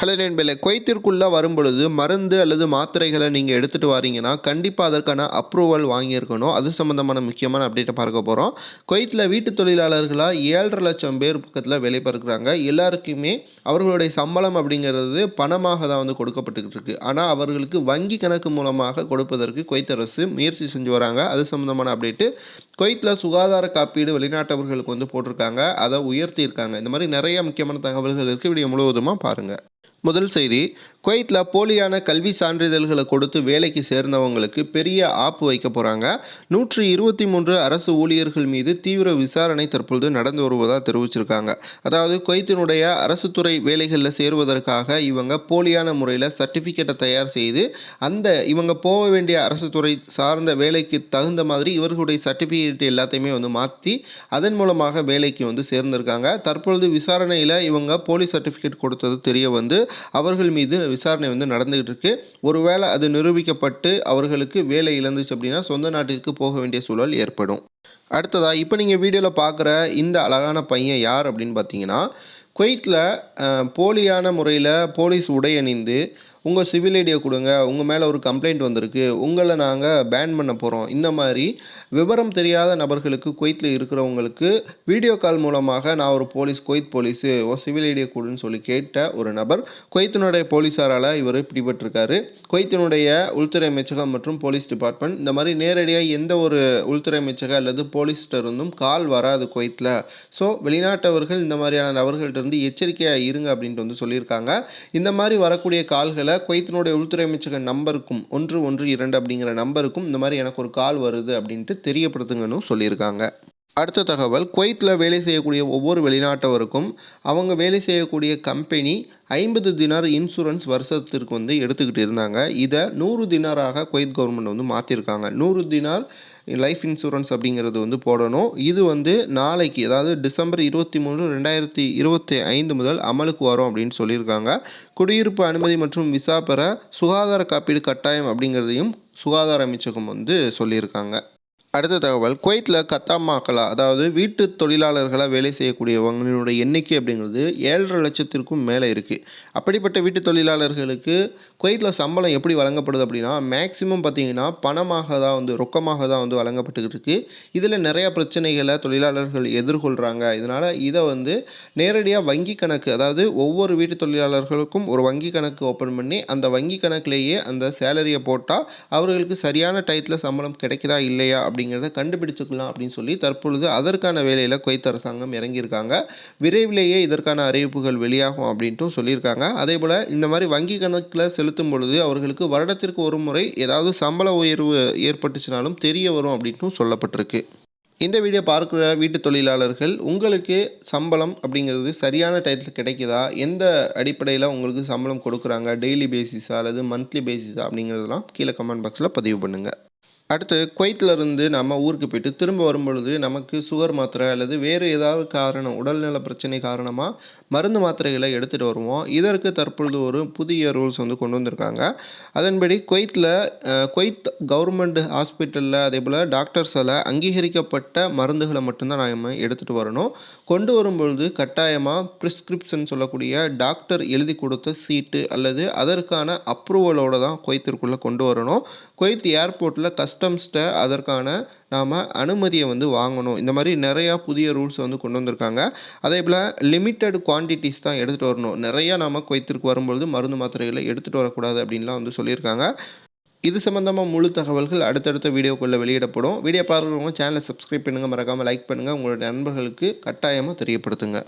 Hello நண்பர்களே குவைத்திற்குள்ளே வரும்பொழுது மருந்து அல்லது மாத்திரைகளை நீங்கள் எடுத்துகிட்டு வரீங்கன்னா கண்டிப்பாக அதற்கான அப்ரூவல் வாங்கியிருக்கணும். அது சம்மந்தமான முக்கியமான அப்டேட்டை பார்க்க போகிறோம் குவைத்தில் வீட்டு தொழிலாளர்களாக ஏழரை லட்சம் பேர் பக்கத்தில் வேலை பார்க்குறாங்க. எல்லாருக்குமே அவர்களுடைய சம்பளம் அப்படிங்கிறது பணமாக தான் வந்து கொடுக்கப்பட்டுக்கிட்டு இருக்குது ஆனால் அவர்களுக்கு வங்கி கணக்கு மூலமாக கொடுப்பதற்கு குவைத் அரசு முயற்சி செஞ்சு வராங்க. அது சம்மந்தமான அப்டேட்டு குவைத்தில் சுகாதார காப்பீடு வெளிநாட்டவர்களுக்கு வந்து போட்டிருக்காங்க. அதை உயர்த்தியிருக்காங்க. இந்த மாதிரி நிறைய முக்கியமான தகவல்கள் இருக்குது வீடியோ முழுவதுமாக பாருங்கள் முதல் செய்தி குவைத்தில் போலியான கல்வி சான்றிதழ்களை கொடுத்து வேலைக்கு சேர்ந்தவங்களுக்கு பெரிய ஆப்பு வைக்க போகிறாங்க நூற்றி இருபத்தி மூன்று அரசு ஊழியர்கள் மீது தீவிர விசாரணை தற்பொழுது நடந்து வருவதாக தெரிவிச்சிருக்காங்க. அதாவது குவைத்தினுடைய அரசு துறை வேலைகளில் சேருவதற்காக இவங்க போலியான முறையில் சர்டிஃபிகேட்டை தயார் செய்து அந்த இவங்க போக வேண்டிய அரசு துறை சார்ந்த வேலைக்கு தகுந்த மாதிரி இவர்களுடைய சர்டிஃபிகேட் எல்லாத்தையுமே வந்து மாற்றி அதன் மூலமாக வேலைக்கு வந்து சேர்ந்திருக்காங்க. தற்பொழுது விசாரணையில் இவங்க போலி சர்டிஃபிகேட் கொடுத்தது தெரிய வந்து அவர்கள் மீது விசாரணை வந்து நடந்துகிட்டு இருக்கு ஒருவேளை அது நிரூபிக்கப்பட்டு அவர்களுக்கு வேலை இழந்துச்சு அப்படின்னா சொந்த நாட்டிற்கு போக வேண்டிய சூழல் ஏற்படும். அடுத்ததாக இப்போ நீங்கள் வீடியோவில் பார்க்குற இந்த அழகான பையன் யார் அப்படின்னு பார்த்தீங்கன்னா குவைத்தில் போலியான முறையில் போலீஸ் உடை அணிந்து உங்கள் சிவில் ஐடியை கொடுங்க. உங்கள் மேலே ஒரு கம்ப்ளைண்ட் வந்திருக்கு. உங்களை நாங்கள் பேன் பண்ண போகிறோம் இந்த மாதிரி விவரம் தெரியாத நபர்களுக்கு குவைத்தில் இருக்கிறவங்களுக்கு வீடியோ கால் மூலமாக நான் ஒரு போலீஸ் குவைத் போலீஸு உன் சிவில் ஐடியை கொடுன்னு சொல்லி கேட்ட ஒரு நபர் குவைத்தினுடைய போலீஸாரால் இவர் பிடிபட்டிருக்காரு. குவைத்தினுடைய உள்துறை அமைச்சகம் மற்றும் போலீஸ் டிபார்ட்மெண்ட் இந்த மாதிரி நேரடியாக எந்த ஒரு உள்துறை அமைச்சகம் அல்லது போலீஸ்கிட்ட இருந்தும் கால் வராது குவைத்தில் ஸோ வெளிநாட்டவர்கள் இந்த மாதிரியான நபர்கள்ட்ட இருந்து எச்சரிக்கையாக இருங்க அப்படின்ட்டு வந்து சொல்லியிருக்காங்க. இந்த மாதிரி வரக்கூடிய கால்களை குவைத்தினுடைய உள்துறை அமைச்சக நம்பருக்கும் ஒன்று ஒன்று இரண்டு அப்படிங்கிற நம்பருக்கும் இந்த மாதிரி எனக்கு ஒரு கால் வருது அப்படின்ட்டு தெரியப்படுத்துங்கன்னு சொல்லியிருக்காங்க. அடுத்த தகவல் குவைத்தில் வேலை செய்யக்கூடிய ஒவ்வொரு வெளிநாட்டவருக்கும் அவங்க வேலை செய்யக்கூடிய கம்பெனி ஐம்பது தினார் இன்சூரன்ஸ் வருஷத்திற்கு வந்து எடுத்துக்கிட்டு இருந்தாங்க. இதை நூறு தினாராக குவைத் கவர்மெண்ட் வந்து மாற்றிருக்காங்க நூறு தினார் லைஃப் இன்சூரன்ஸ் அப்படிங்கிறது வந்து போடணும். இது வந்து நாளைக்கு அதாவது டிசம்பர் இருபத்தி மூணு ரெண்டாயிரத்தி இருபத்தி ஐந்து முதல் அமலுக்கு வரும் அப்படின்னு சொல்லியிருக்காங்க. குடியிருப்பு அனுமதி மற்றும் விசா பெற சுகாதார காப்பீடு கட்டாயம் அப்படிங்கிறதையும் சுகாதார அமைச்சகம் வந்து சொல்லியிருக்காங்க. அடுத்த தகவல் குவைத்தில் கத்தாமாக்கலா அதாவது வீட்டு தொழிலாளர்களாக வேலை செய்யக்கூடியவங்களுடைய எண்ணிக்கை அப்படிங்கிறது ஏழரை லட்சத்திற்கும் மேலே இருக்குது அப்படிப்பட்ட வீட்டு தொழிலாளர்களுக்கு குவைத்தில் சம்பளம் எப்படி வழங்கப்படுது அப்படின்னா மேக்சிமம் பார்த்தீங்கன்னா பணமாக தான் வந்து ரொக்கமாக தான் வந்து வழங்கப்பட்டுக்கிட்டு இருக்குது இதில் நிறைய பிரச்சனைகளை தொழிலாளர்கள் எதிர்கொள்கிறாங்க இதனால் இதை வந்து நேரடியாக வங்கி கணக்கு அதாவது ஒவ்வொரு வீட்டு தொழிலாளர்களுக்கும் ஒரு வங்கி கணக்கு ஓப்பன் பண்ணி அந்த வங்கி கணக்கிலேயே அந்த சேலரியை போட்டால் அவர்களுக்கு சரியான டயத்தில் சம்பளம் கிடைக்குதா இல்லையா அப்படிங்கிறத கண்டுபிடிச்சுக்கலாம் அப்படின்னு சொல்லி தற்பொழுது அதற்கான வேலையில் குவைத் அரசாங்கம் இறங்கியிருக்காங்க. விரைவிலேயே இதற்கான அறிவிப்புகள் வெளியாகும் அப்படின்ட்டும் சொல்லியிருக்காங்க. அதே போல் இந்த மாதிரி வங்கி கணக்கில் செலுத்தும் பொழுது அவர்களுக்கு வருடத்திற்கு ஒரு முறை ஏதாவது சம்பள உயர்வு ஏற்பட்டுச்சுனாலும் தெரிய வரும் அப்படின்ட்டும் சொல்லப்பட்டிருக்கு. இந்த வீடியோ பார்க்குற வீட்டு தொழிலாளர்கள் உங்களுக்கு சம்பளம் அப்படிங்கிறது சரியான டயத்தில் கிடைக்குதா? எந்த அடிப்படையில் உங்களுக்கு சம்பளம் கொடுக்குறாங்க? டெய்லி பேசிஸா? அல்லது மந்த்லி பேசிஸா? அப்படிங்கிறதெல்லாம் கீழே கமெண்ட் பாக்ஸில் பதிவு பண்ணுங்கள் அடுத்து குவைத்திலிருந்து நம்ம ஊருக்கு போயிட்டு திரும்ப வரும்பொழுது நமக்கு சுகர் மாத்திரை அல்லது வேறு ஏதாவது காரணம் உடல்நல பிரச்சனை காரணமாக மருந்து மாத்திரைகளை எடுத்துகிட்டு வருவோம். இதற்கு தற்பொழுது ஒரு புதிய ரூல்ஸ் வந்து கொண்டு வந்திருக்காங்க. அதன்படி குவைத்தில் குவைத் கவர்மெண்ட் ஹாஸ்பிட்டலில் அதே போல் டாக்டர்ஸால் அங்கீகரிக்கப்பட்ட மருந்துகளை மட்டும்தான் நாம் எடுத்துகிட்டு வரணும். கொண்டு வரும்பொழுது கட்டாயமாக ப்ரிஸ்கிரிப்ஷன் சொல்லக்கூடிய டாக்டர் எழுதி கொடுத்த சீட்டு அல்லது அதற்கான அப்ரூவலோடு தான் குவைத்திற்குள்ளே கொண்டு வரணும். குவைத் ஏர்போர்ட்டில் கஸ்டம்ஸ்கிட்ட அதற்கான நாம் அனுமதியை வந்து வாங்கணும். இந்த மாதிரி நிறையா புதிய ரூல்ஸ் வந்து கொண்டு வந்திருக்காங்க. அதே போல் லிமிட்டட் குவான்டிட்டிஸ் தான் எடுத்துகிட்டு வரணும். நிறையா நாம் குவைத்திற்கு வரும்பொழுது மருந்து மாத்திரைகளை எடுத்துகிட்டு வரக்கூடாது அப்படின்லாம் வந்து சொல்லியிருக்காங்க. இது சம்மந்தமாக முழு தகவல்கள் அடுத்தடுத்த வீடியோக்குள்ளே வெளியிடப்படும். வீடியோ பார்க்குறவங்க சேனலை சப்ஸ்கிரைப் பண்ணுங்கள் மறக்காமல் லைக் பண்ணுங்கள் உங்களுடைய நண்பர்களுக்கு கட்டாயமாக தெரியப்படுத்துங்க.